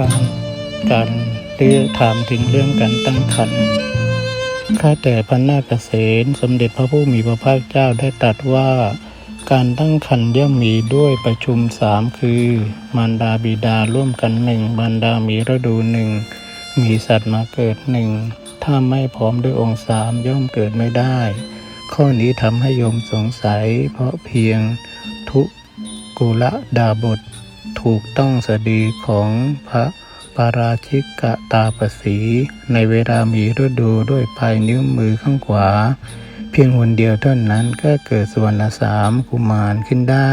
การการเรื่องถามถึงเรื่องการตั้งครรภ์ข้าแต่พระนาคเษนสมเด็จพระผู้มีพระภาคเจ้าได้ตรัสว่า การตั้งครรภ์ย่อมมีด้วยประชุมสามคือ มารดาบิดาร่วมกันหนึ่งมารดามีฤดูหนึ่งมีสัตว์มาเกิดหนึ่งถ้าไม่พร้อมด้วยองค์สามย่อมเกิดไม่ได้ ข้อนี้ทำให้โยมสงสัย เพราะเพียงทุกุละดาบทถูกต้องสดีของพระ ราชิกะตาปสีในเวลามีฤดูด้วยปลายนิ้วมือข้างขวา เพียงคนเดียวเท่านั้นก็เกิดสวรรณสามกุมารขึ้นได้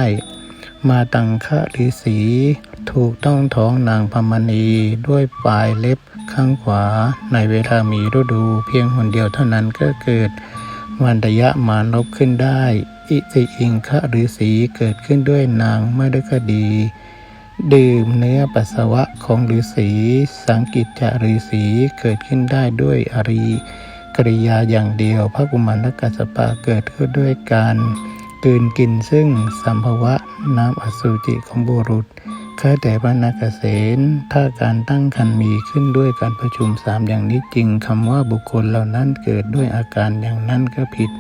มาตังคะฤษีถูกต้องท้องนางพมณีด้วยปลายเล็บข้างขวา ในเวลามีฤดู เพียงคนเดียวเท่านั้นก็เกิดวันตยะมานพขึ้นได้ อิสิอิงคะฤษีเกิดขึ้นด้วยนางมฤคดี ดื่มเนื้อปัสสาวะของฤาษีสังกิจจะฤาษีเกิดขึ้นได้ด้วยอริกริยาอย่างเดียว พระกุมารกัสปะเกิดขึ้นด้วยการกืนกินซึ่งสัมภวะน้ำอสุจิของบุรุษข้าแต่พระนาคเษนถ้าการตั้งครรภ์มีขึ้นด้วยการประชุมสามอย่างนี้จริงคำว่าบุคคลเหล่านั้นเกิดด้วยอาการอย่างนั้นก็ผิด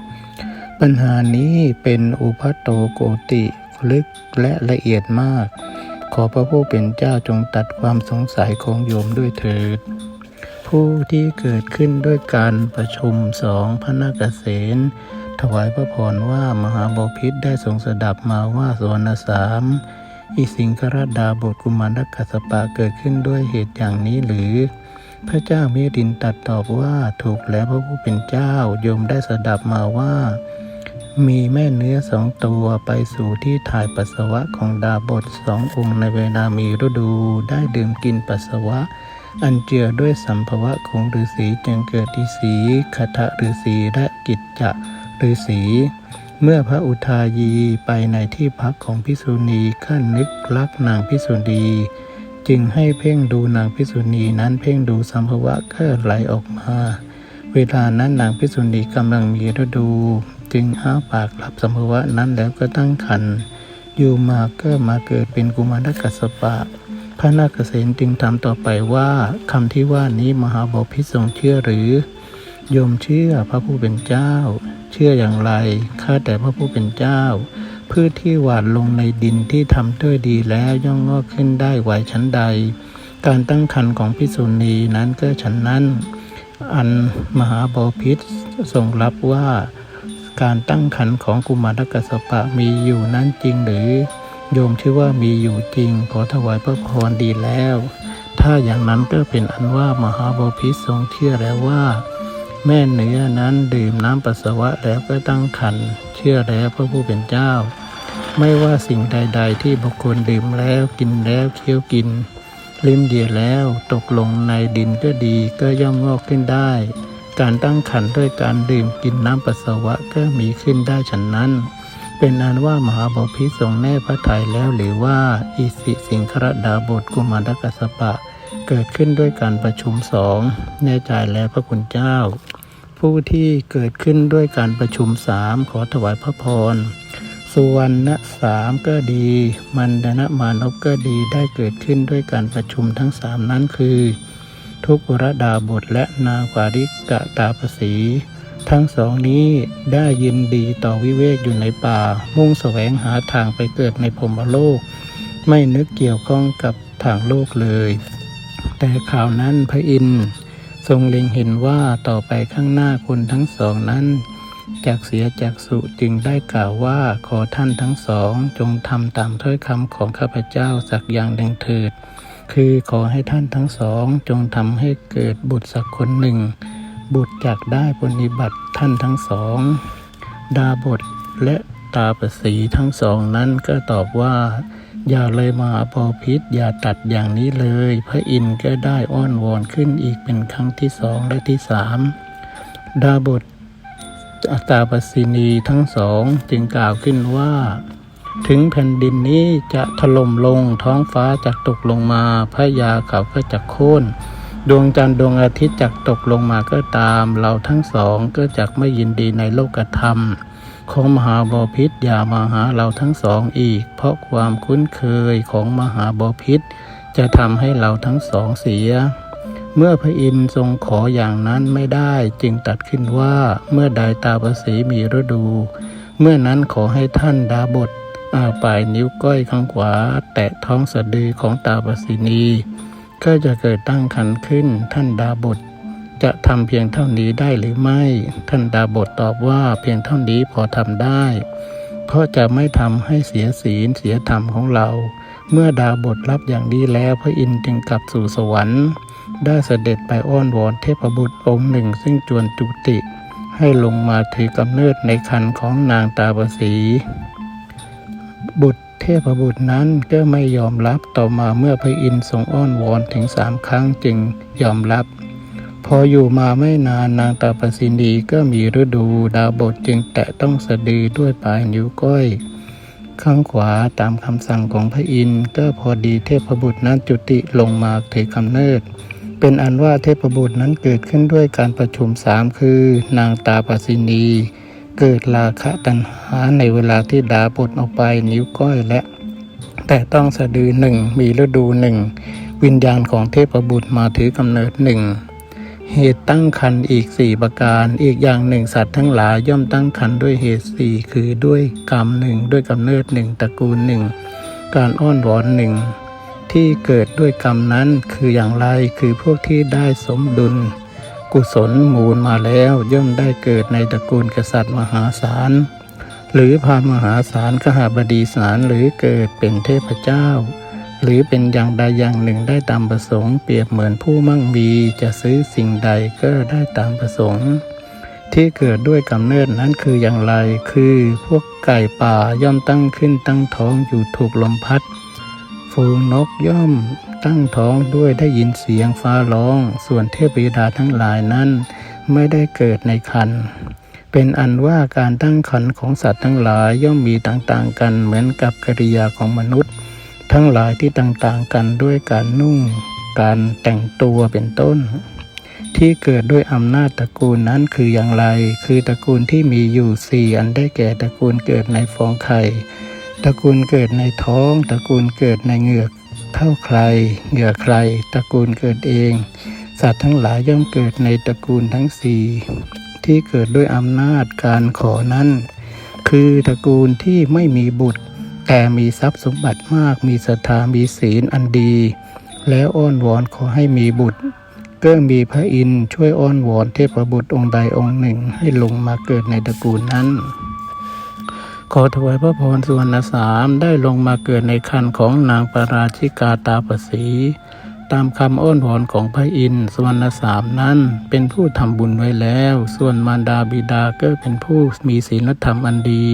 ปัญหานี้เป็นอุพัตโตโกติลึกและละเอียดมาก อพระผู้เป็นเจ้าจงตัดความสงสัยของโยมด้วยเถิด ผู้ที่เกิดขึ้นด้วยการประชุมสองพระนาคเษนถวายพระพรว่ามหาบพิษได้ทรงสดับมาว่าสวรรสามอิสิงครดาบทกุมารกัสปะเกิดขึ้นด้วยเหตุอย่างนี้หรือ พระเจ้าเมรินตัดตอบว่าถูกแล้วพระผู้เป็นเจ้าโยมได้สดับมาว่า มีแม่เนื้อสองตัวไปสู่ที่ถ่ายปัสสาวะของดาบทสององค์ในเวลามีฤดูได้ดื่มกินปัสสาวะ อันเจือด้วยสัมภวะของฤาษีจึงเกิดอิสีคทะฤาษีและกิจจะฤาษีเมื่อพระอุทายีไปในที่พักของพิสุณีขั้นนึกรักนางพิสุณีจึงให้เพ่งดูนางพิสุณีนั้นเพ่งดูสัมภวะก็ไหลออกมา เวลานั้นนางพิสุณีกำลังมีฤดู จึงอ้าปากรับสมภวะนั้นแล้วก็ตั้งครรภ์อยู่มาก็มาเกิดเป็นกุมารกัสปะ พระนาคเษนจึงถามต่อไปว่าคำที่ว่านี้มหาบพิตรทรงเชื่อหรือ โยมเชื่อพระผู้เป็นเจ้า เชื่ออย่างไรข้าแต่พระผู้เป็นเจ้า พืชที่หวานลงในดินที่ทำด้วยดีแล้วย่อมงอกขึ้นได้ไหวชั้นใด การตั้งครรภ์ของพิสุณีนั้นก็ฉันนั้น อันมหาบพิตรทรงรับว่า การตั้งครรภ์ของกุมารกัสปะมีอยู่นั้นจริงหรือ โยมชื่อว่ามีอยู่จริง ขอถวายพระพรดีแล้ว ถ้าอย่างนั้นก็เป็นอันว่ามหาบพิตรทรงเชื่อแล้วว่า แม่เนื้อนั้นดื่มน้ำปัสสาวะแล้วก็ตั้งครรภ์เชื่อแล้วพระผู้เป็นเจ้า ไม่ว่าสิ่งใด ๆ ที่บุคคลดื่มแล้วกินแล้วเคี้ยวกินลิ้มเดียแล้วตกลงในดินก็ดีก็ย่อมงอกขึ้นได้ การตั้งครรภ์ด้วยการดื่มกินน้ำปัสสาวะก็มีขึ้นได้ฉันนั้น เป็นอันว่ามหาบพิตรทรงแน่พระทัยแล้วหรือว่าอิสิสิงครดาบทกุมารกัสสปะ เกิดขึ้นด้วยการประชุมสองแน่ใจแล้วพระคุณเจ้า ผู้ที่เกิดขึ้นด้วยการประชุมสามขอถวายพระพรสุวรรณสามก็ดี มันดนะมานพก็ดีได้เกิดขึ้นด้วยการประชุมทั้งสามนั้นคือ ทุกรดาบทและนาวาริกะตาปสี ทั้งสองนี้ได้ยินดีต่อวิเวกอยู่ในป่า มุ่งแสวงหาทางไปเกิดในพรมโลก ไม่นึกเกี่ยวข้องกับทางโลกเลย แต่ข่าวนั้นพระอินทร์ทรงเล็งเห็นว่าต่อไปข้างหน้าคนทั้งสองนั้นจากเสียจากสุจึงได้กล่าวว่าขอท่านทั้งสองจงทำตามถ้อยคำของข้าพเจ้าสักอย่างหนึ่งเถิด คือขอให้ท่านทั้งสองจงทำให้เกิดบุตรสักคนหนึ่ง บุตรจักได้ปฏิบัติท่านทั้งสอง ดาบทและตาประสีทั้งสองนั้นก็ตอบว่า อย่าเลยมาพอพิษอย่าตัดอย่างนี้เลย พระอินทร์ก็ได้อ้อนวอนขึ้นอีกเป็นครั้งที่สองและที่สามดาบทอตาปสินีทั้งสองจึงกล่าวขึ้นว่า ถึงแผ่นดินนี้จะถล่มลงท้องฟ้าจะตกลงมาพระยาเขาก็จะโค่นดวงจันทร์ดวงอาทิตย์จักตกลงมาก็ตาม เราทั้งสองก็จักไม่ยินดีในโลกธรรมของมหาบอพิษอย่ามาหาเราทั้งสองอีก เพราะความคุ้นเคยของมหาบอพิษจะทำให้เราทั้งสองเสีย เมื่อพระอินทร์ทรงขออย่างนั้นไม่ได้จึงตัดขึ้นว่าเมื่อใดตาประสีมีฤดู เมื่อนั้นขอให้ท่านดาบท ปลายนิ้วก้อยข้างขวา แตะท้องสะดือของตาปสีนี ก็จะเกิดตั้งขันขึ้นท่านดาบทจะทำเพียงเท่านี้ได้หรือไม่ ท่านดาบทตอบว่าเพียงเท่านี้พอทำได้ เพราะจะไม่ทำให้เสียศีลเสียธรรมของเรา เมื่อดาบทรับอย่างนี้แล้วพระอินทร์จึงกลับสู่สวรรค์ ได้เสด็จไปอ้อนวอนเทพบุตรองค์หนึ่งซึ่งจวนจุติ ให้ลงมาถือกำเนิดในคันของนางตาประสี บุตรเทพบุตรนั้นก็ไม่ยอมรับต่อมาเมื่อพระอินทร์ทรงอ้อนวอนถึงสามครั้งจึงยอมรับ พออยู่มาไม่นานนางตาปสินีก็มีฤดูดาวบทจึงแตะต้องสะดือด้วยปลายนิ้วก้อย ข้างขวาตามคำสั่งของพระอินทร์ก็พอดีเทพบุตรนั้นจุติลงมาถือกำเนิด เป็นอันว่าเทพบุตรนั้นเกิดขึ้นด้วยการประชุมสามคือนางตาปสินี เกิดราคะตัณหาในเวลาที่ดาบทออกไปนิ้วก้อยและ แต่ต้องสะดือหนึ่งมีฤดูหนึ่งวิญญาณของเทพบุตรมาถือกำเนิดหนึ่งเหตุตั้งคันอีกสี่ประการ อีกอย่างหนึ่งสัตว์ทั้งหลายย่อมตั้งคันด้วยเหตุสี่คือด้วยกรรมหนึ่งด้วยกำเนิดหนึ่งตระกูลหนึ่งการอ้อนวอนหนึ่งที่เกิดด้วยกรรมนั้นคืออย่างไรคือพวกที่ได้สมดุล กุศลมูลมาแล้วย่อมได้เกิดในตระกูลกษัตริย์มหาศาล หรือพานมหาศาลขหาบดีศาลหรือเกิดเป็นเทพเจ้า หรือเป็นอย่างใดอย่างหนึ่งได้ตามประสงค์เปรียบเหมือนผู้มั่งมีจะซื้อสิ่งใดก็ได้ตามประสงค์ ที่เกิดด้วยกำเนิดนั้นคืออย่างไรคือพวกไก่ป่าย่อมตั้งขึ้นตั้งท้องอยู่ถูกลมพัด ฝูงนกย่อมตั้งท้องด้วยได้ยินเสียงฟ้าร้อง ส่วนเทพบิดาทั้งหลายนั้น ไม่ได้เกิดในคัน เป็นอันว่าการตั้งขันของสัตว์ทั้งหลายย่อมมีต่างๆกันเหมือนกับกิริยาของมนุษย์ ทั้งหลายที่ต่างๆกันด้วยการนุ่ง การแต่งตัวเป็นต้น ที่เกิดด้วยอำนาจตระกูลนั้นคืออย่างไร คือตระกูลที่มีอยู่สี่อันได้แก่ตระกูลเกิดในฟองไข่ ตระกูลเกิดในท้องตระกูลเกิดในเหงือกเท่าใคร เหงื่อใครตระกูลเกิดเอง สัตว์ทั้งหลายย่อมเกิดในตระกูลทั้งสี่ที่เกิดด้วยอำนาจการขอนั้น คือตระกูลที่ไม่มีบุตร แต่มีทรัพย์สมบัติมากมีศรัทธามีศีลอันดี แล้วอ้อนวอนขอให้มีบุตรก็มีพระอินทร์ช่วยอ้อนวอนเทพบุตรองค์ใดองค์หนึ่งให้ลงมาเกิดในตระกูลนั้น ขอถวายพระพรสุวรรณสามได้ลงมาเกิดในคันของนางปาราชิกาตาปสีตามคำอ้อนวอนของพระอินทร์สุวรรณสามนั้นเป็นผู้ทำบุญไว้แล้ว ส่วนมารดาบิดาก็เป็นผู้มีศีลธรรมอันดี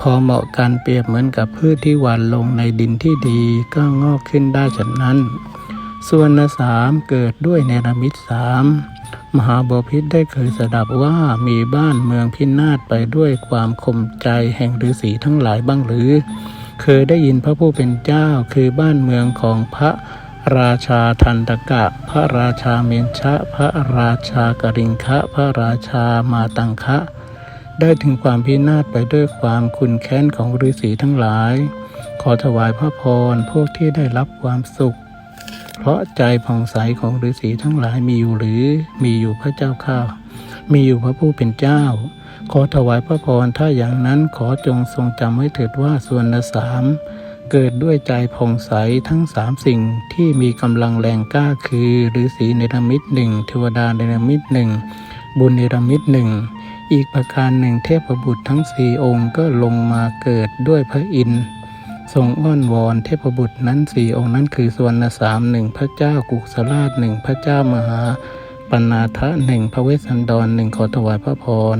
พอเหมาะกันเปรียบเหมือนกับพืชที่หว่านลงในดินที่ดีก็งอกขึ้นได้ฉะนั้น ส่วนสามเกิดด้วยเนรมิตสาม มหาบพิษได้เคยสดับว่ามีบ้านเมืองพินาศไปด้วยความคมใจแห่งฤาษีทั้งหลายบ้างหรือ เคยได้ยินพระผู้เป็นเจ้าคือบ้านเมืองของพระราชาทันตกะ พระราชาเมนชะ พระราชากริงคะ พระราชามาตังคะ ได้ถึงความพินาศไปด้วยความคุณแค้นของฤาษีทั้งหลาย ขอถวายพระพรพวกที่ได้รับความสุข เพราะใจผ่องใสของฤาษีทั้งหลายมีอยู่หรือมีอยู่พระเจ้าข้ามีอยู่พระผู้เป็นเจ้า ขอถวายพระพรถ้าอย่างนั้นขอจงทรงจำไว้เถิดว่าส่วนละสามเกิดด้วยใจผ่องใสทั้งสามสิ่งที่มีกำลังแรงกล้าคือฤาษีเนรมิตหนึ่งเทวดาเนรมิตหนึ่งบุญเนรมิตหนึ่งอีกประการหนึ่งเทพบุตรทั้งสี่องค์ก็ลงมาเกิดด้วยพระอินทร์ ทรงอ้อนวอนเทพบุตรนั้นสี่องค์นั้นคือสวรรณสามหนึ่งพระเจ้ากุศราชหนึ่งพระเจ้ามหาปนาทะหนึ่งพระเวสสันดรหนึ่งขอถวายพระพร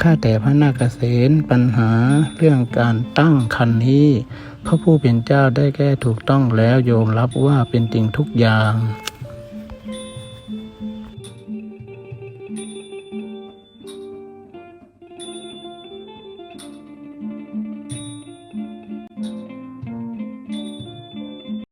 ข้าแต่พระนาคเษนปัญหาเรื่องการตั้งคันนี้ พระผู้เป็นเจ้าได้แก้ถูกต้องแล้วโยมรับว่าเป็นจริงทุกอย่าง